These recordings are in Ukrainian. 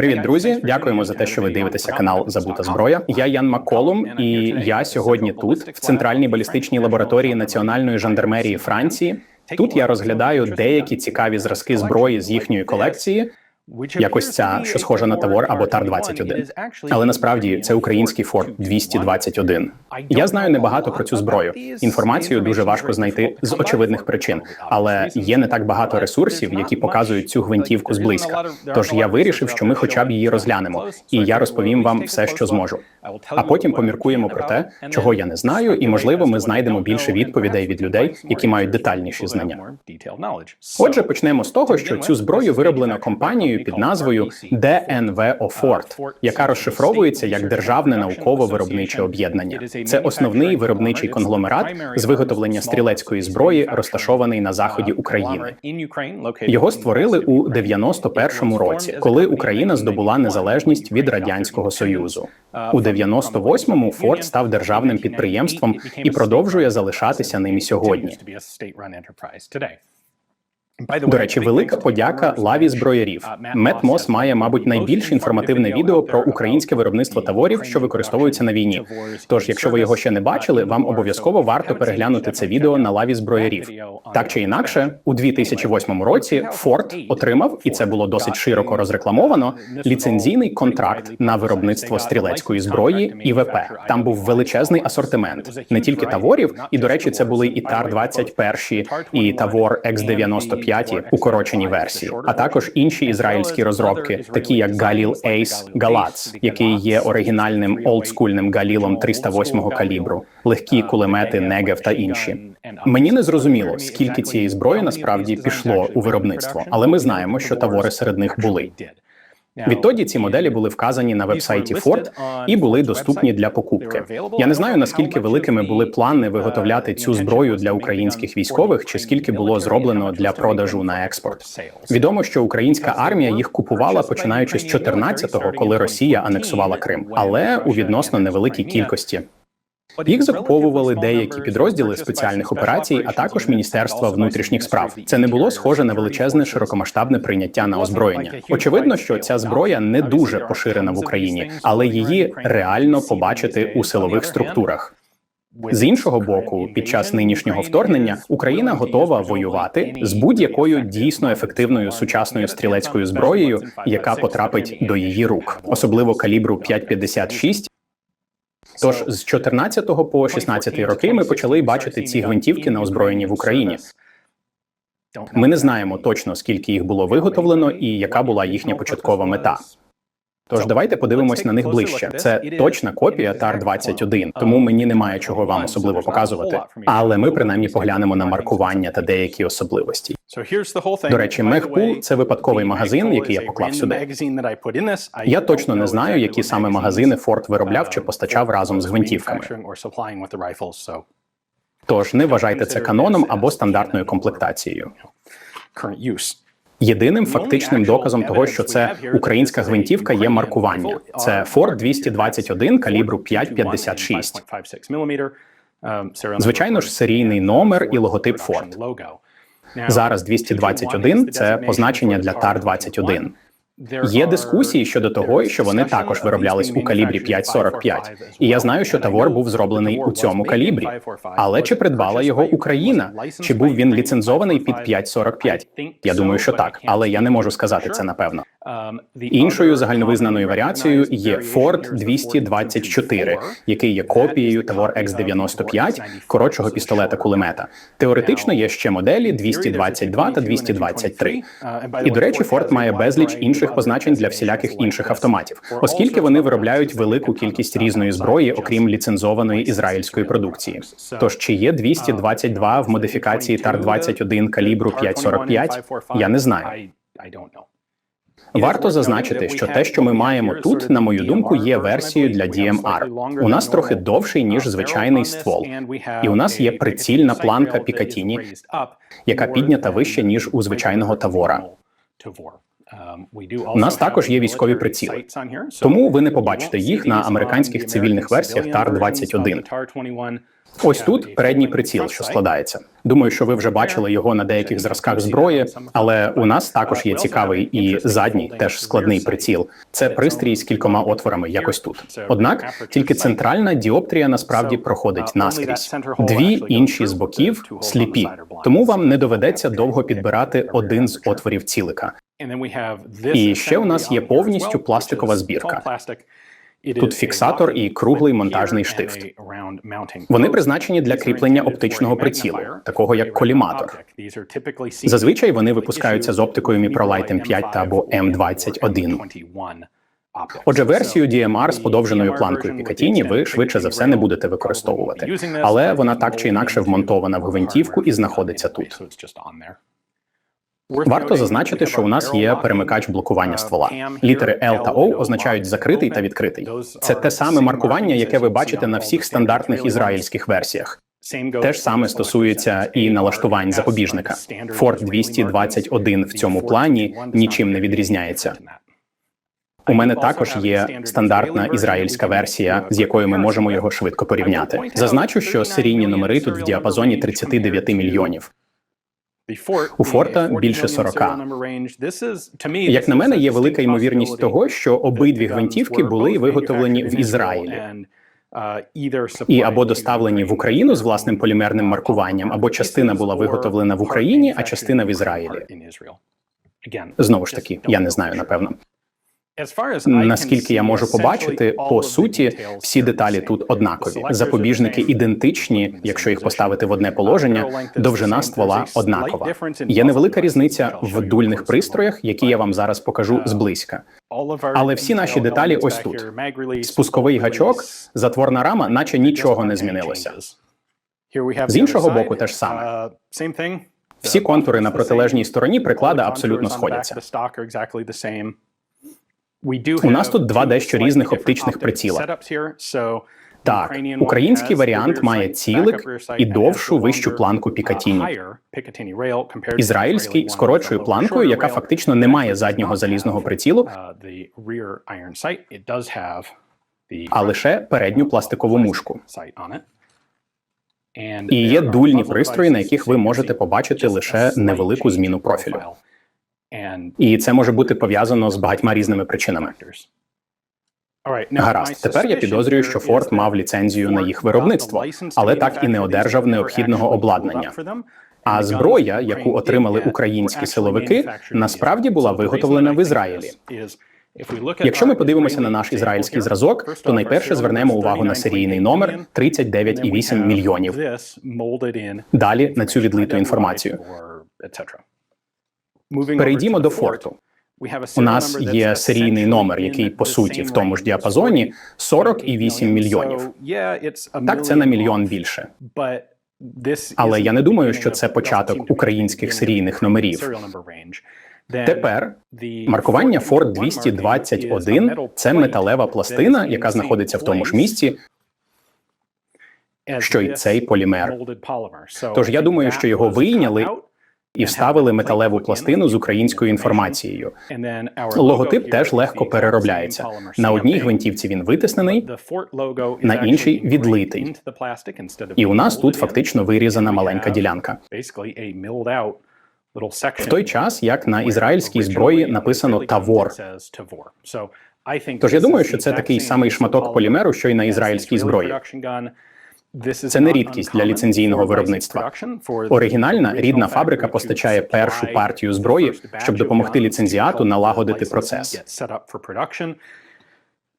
Привіт, друзі! Дякуємо за те, що ви дивитеся канал Забута зброя. Я Ян Маколум, і я сьогодні тут, в центральній балістичній лабораторії Національної жандармерії Франції. Тут я розглядаю деякі цікаві зразки зброї з їхньої колекції. Якось ця, що схожа на Тавор або Тар-21. Але насправді це український Форт 221. Я знаю небагато про цю зброю. Інформацію дуже важко знайти з очевидних причин, але є не так багато ресурсів, які показують цю гвинтівку зблизька. Тож я вирішив, що ми хоча б її розглянемо, і я розповім вам все, що зможу. А потім поміркуємо про те, чого я не знаю, і можливо, ми знайдемо більше відповідей від людей, які мають детальніші знання. Отже, почнемо з того, що цю зброю вироблено компанією під назвою ДНВ Форт, яка розшифровується як державне науково-виробниче об'єднання. Це основний виробничий конгломерат з виготовлення стрілецької зброї, розташований на заході України. Його створили у 91-му році, коли Україна здобула незалежність від радянського союзу. У 98-му Форд став державним підприємством і продовжує залишатися ним і сьогодні. До речі, велика подяка лаві зброярів. Метмос має, мабуть, найбільш інформативне відео про українське виробництво таворів, що використовуються на війні. Тож, якщо ви його ще не бачили, вам обов'язково варто переглянути це відео на лаві зброярів. Так чи інакше, у 2008 році Форд отримав, і це було досить широко розрекламовано, ліцензійний контракт на виробництво стрілецької зброї ІВП. Там був величезний асортимент, не тільки таворів, і до речі, це були і Тар 21 і Тавор X 95 укорочені версії, а також інші ізраїльські розробки, такі як Галіл Ейс Галац, який є оригінальним олдскульним галілом 308 калібру, легкі кулемети Негев та інші. Мені не зрозуміло, скільки цієї зброї насправді пішло у виробництво, але ми знаємо, що тавори серед них були. Відтоді ці моделі були вказані на вебсайті Ford і були доступні для покупки. Я не знаю наскільки великими були плани виготовляти цю зброю для українських військових, чи скільки було зроблено для продажу на експорт. Відомо, що українська армія їх купувала починаючи з 14-го, коли Росія анексувала Крим, але у відносно невеликій кількості. Їх закуповували деякі підрозділи спеціальних операцій, а також міністерства внутрішніх справ. Це не було схоже на величезне широкомасштабне прийняття на озброєння. Очевидно, що ця зброя не дуже поширена в Україні, але її реально побачити у силових структурах. З іншого боку, під час нинішнього вторгнення Україна готова воювати з будь-якою дійсно ефективною сучасною стрілецькою зброєю, яка потрапить до її рук, особливо калібру 5,56, Тож з 14 по 16 роки ми почали бачити ці гвинтівки на озброєнні в Україні. Ми не знаємо точно скільки їх було виготовлено і яка була їхня початкова мета. Тож давайте подивимось на них ближче. Це точна копія тар 21 тому мені немає чого вам особливо показувати. Але ми принаймні поглянемо на маркування та деякі особливості. До речі, Мехпул – це випадковий магазин, який я поклав сюди. Я точно не знаю, які саме магазини Форд виробляв чи постачав разом з гвинтівками. Тож не вважайте це каноном або стандартною комплектацією. Єдиним фактичним доказом того, що це українська гвинтівка, є маркування. Це Ford 221 калібру 5,56. Звичайно ж, серійний номер і логотип Ford. Зараз 221 – це позначення для Тар-21. Є дискусії щодо того, що вони також вироблялись у калібрі 5,45. І я знаю, що Тавор був зроблений у цьому калібрі. Але чи придбала його Україна? Чи був він ліцензований під 5,45? Я думаю, що так, але я не можу сказати це напевно. Іншою загальновизнаною варіацією є Ford 224, який є копією Тавор X95, коротшого пістолета кулемета. Теоретично є ще моделі 222 та 223. І до речі, Ford має безліч інших позначень для всіляких інших автоматів, оскільки вони виробляють велику кількість різної зброї, окрім ліцензованої ізраїльської продукції. Тож чи є 222 в модифікації Тар 21 калібру 5,45? Я не знаю. Варто зазначити, що те, що ми маємо тут, на мою думку, є версією для DMR. У нас трохи довший ніж звичайний ствол, і у нас є прицільна планка Пікатіні, яка піднята вище ніж у звичайного тавора. У нас також є військові приціли. Тому ви не побачите їх на американських цивільних версіях tar 21 Ось тут передній приціл, що складається. Думаю, що ви вже бачили його на деяких зразках зброї, але у нас також є цікавий і задній, теж складний приціл. Це пристрій з кількома отворами, якось тут. Однак тільки центральна діоптрія насправді проходить наскрізь. Дві інші з боків сліпі, тому вам не доведеться довго підбирати один з отворів цілика. І ще у нас є повністю пластикова збірка. Тут фіксатор і круглий монтажний штифт. Вони призначені для кріплення оптичного прицілу, такого як коліматор. Зазвичай вони випускаються з оптикою Microlight M5 та або M21. Отже, версію DMR з подовженою планкою Picatinny ви швидше за все не будете використовувати, але вона так чи інакше вмонтована в гвинтівку і знаходиться тут. Варто зазначити, що у нас є перемикач блокування ствола. Літери L та O означають закритий та відкритий. Це те саме маркування, яке ви бачите на всіх стандартних ізраїльських версіях. Те ж саме стосується і налаштувань запобіжника. Ford 221 в цьому плані нічим не відрізняється. У мене також є стандартна ізраїльська версія, з якою ми можемо його швидко порівняти. Зазначу, що серійні номери тут в діапазоні 39 мільйонів. У Форта більше 40. Як на мене, є велика ймовірність того, що обидві гвинтівки були виготовлені в Ізраїлі і або доставлені в Україну з власним полімерним маркуванням, або частина була виготовлена в Україні, а частина в Ізраїлі. Знову ж таки, я не знаю напевно. Наскільки я можу побачити, по суті, всі деталі тут однакові. Запобіжники ідентичні, якщо їх поставити в одне положення. Довжина ствола однакова. Є невелика різниця в дульних пристроях, які я вам зараз покажу зблизька. Але всі наші деталі ось тут. Спусковий гачок, затворна рама, наче нічого не змінилося. З іншого боку, те ж саме. Всі контури на протилежній стороні приклада абсолютно сходяться. У нас тут два дещо різних оптичних приціла. Так, український варіант має цілик і довшу вищу планку Пікатіні. Ізраїльський з коротшою планкою, яка фактично не має заднього залізного прицілу, а лише передню пластикову мушку. І є дульні пристрої, на яких ви можете побачити лише невелику зміну профілю. І це може бути пов'язано з багатьма різними причинами. Гаразд, тепер я підозрюю, що Форд мав ліцензію на їх виробництво, але так і не одержав необхідного обладнання. А зброя, яку отримали українські силовики, насправді була виготовлена в Ізраїлі. Якщо ми подивимося на наш ізраїльський зразок, то найперше звернемо увагу на серійний номер 39,8 мільйонів. Далі на цю відлиту інформацію. Перейдімо до форту. У нас є серійний номер, який по суті в тому ж діапазоні 40,8 мільйонів. Так, це на мільйон більше. Але я не думаю, що це початок українських серійних номерів. Тепер маркування Ford 221 – це металева пластина, яка знаходиться в тому ж місці, що й цей полімер. Тож я думаю, що його вийняли і вставили металеву пластину з українською інформацією. Логотип теж легко переробляється. На одній гвинтівці він витиснений, на іншій відлитий. І у нас тут фактично вирізана маленька ділянка. В той час, як на ізраїльській зброї написано Тавор. Тож я думаю, що це такий самий шматок полімеру, що й на ізраїльській зброї. Це не рідкість для ліцензійного виробництва. Оригінальна рідна фабрика постачає першу партію зброї, щоб допомогти ліцензіату налагодити процес.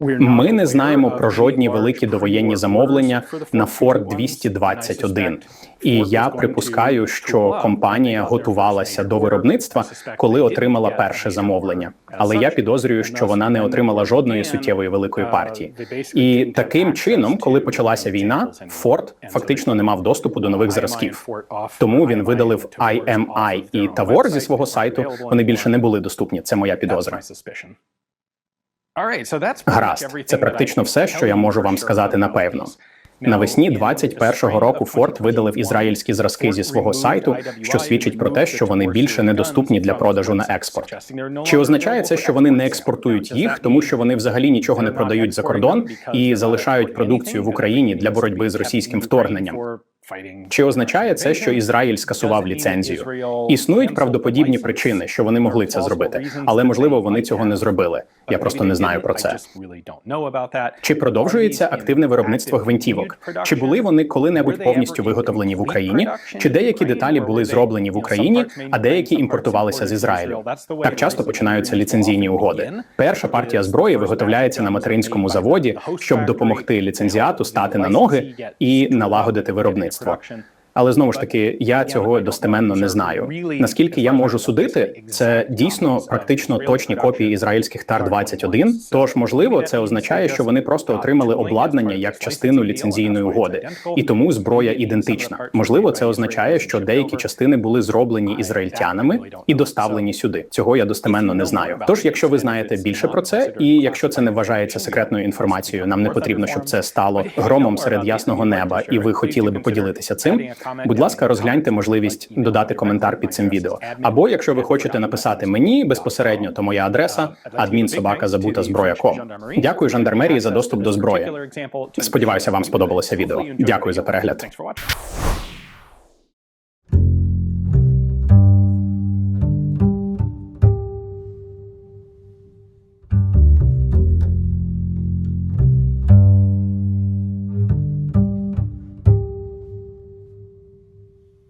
Ми не знаємо про жодні великі довоєнні замовлення на Ford 221. І я припускаю, що компанія готувалася до виробництва, коли отримала перше замовлення. Але я підозрюю, що вона не отримала жодної суттєвої великої партії. І таким чином, коли почалася війна, Ford фактично не мав доступу до нових зразків. Тому він видалив IMI і Тавор зі свого сайту. Вони більше не були доступні. Це моя підозра. Гаразд, це практично все, що я можу вам сказати напевно. Навесні 21-го року Форд видалив ізраїльські зразки зі свого сайту, що свідчить про те, що вони більше недоступні для продажу на експорт. Чи означає це, що вони не експортують їх, тому що вони взагалі нічого не продають за кордон і залишають продукцію в Україні для боротьби з російським вторгненням? Чи означає це, що Ізраїль скасував ліцензію? Існують правдоподібні причини, що вони могли це зробити, але можливо вони цього не зробили. Я просто не знаю про це. Чи продовжується активне виробництво гвинтівок? Чи були вони коли-небудь повністю виготовлені в Україні? Чи деякі деталі були зроблені в Україні, а деякі імпортувалися з Ізраїлю? Так часто починаються ліцензійні угоди. Перша партія зброї виготовляється на материнському заводі, щоб допомогти ліцензіату стати на ноги і налагодити виробництво. production. Але знову ж таки, я цього достеменно не знаю. Наскільки я можу судити, це дійсно практично точні копії ізраїльських тар 21 Тож, можливо, це означає, що вони просто отримали обладнання як частину ліцензійної угоди, і тому зброя ідентична. Можливо, це означає, що деякі частини були зроблені ізраїльтянами і доставлені сюди. Цього я достеменно не знаю. Тож, якщо ви знаєте більше про це, і якщо це не вважається секретною інформацією, нам не потрібно, щоб це стало громом серед ясного неба, і ви хотіли би поділитися цим. Будь ласка, розгляньте можливість додати коментар під цим відео. Або якщо ви хочете написати мені безпосередньо, то моя адреса адмінсобака забута зброя.ком. Дякую жандармерії за доступ до зброї. Сподіваюся, вам сподобалося відео. Дякую за перегляд.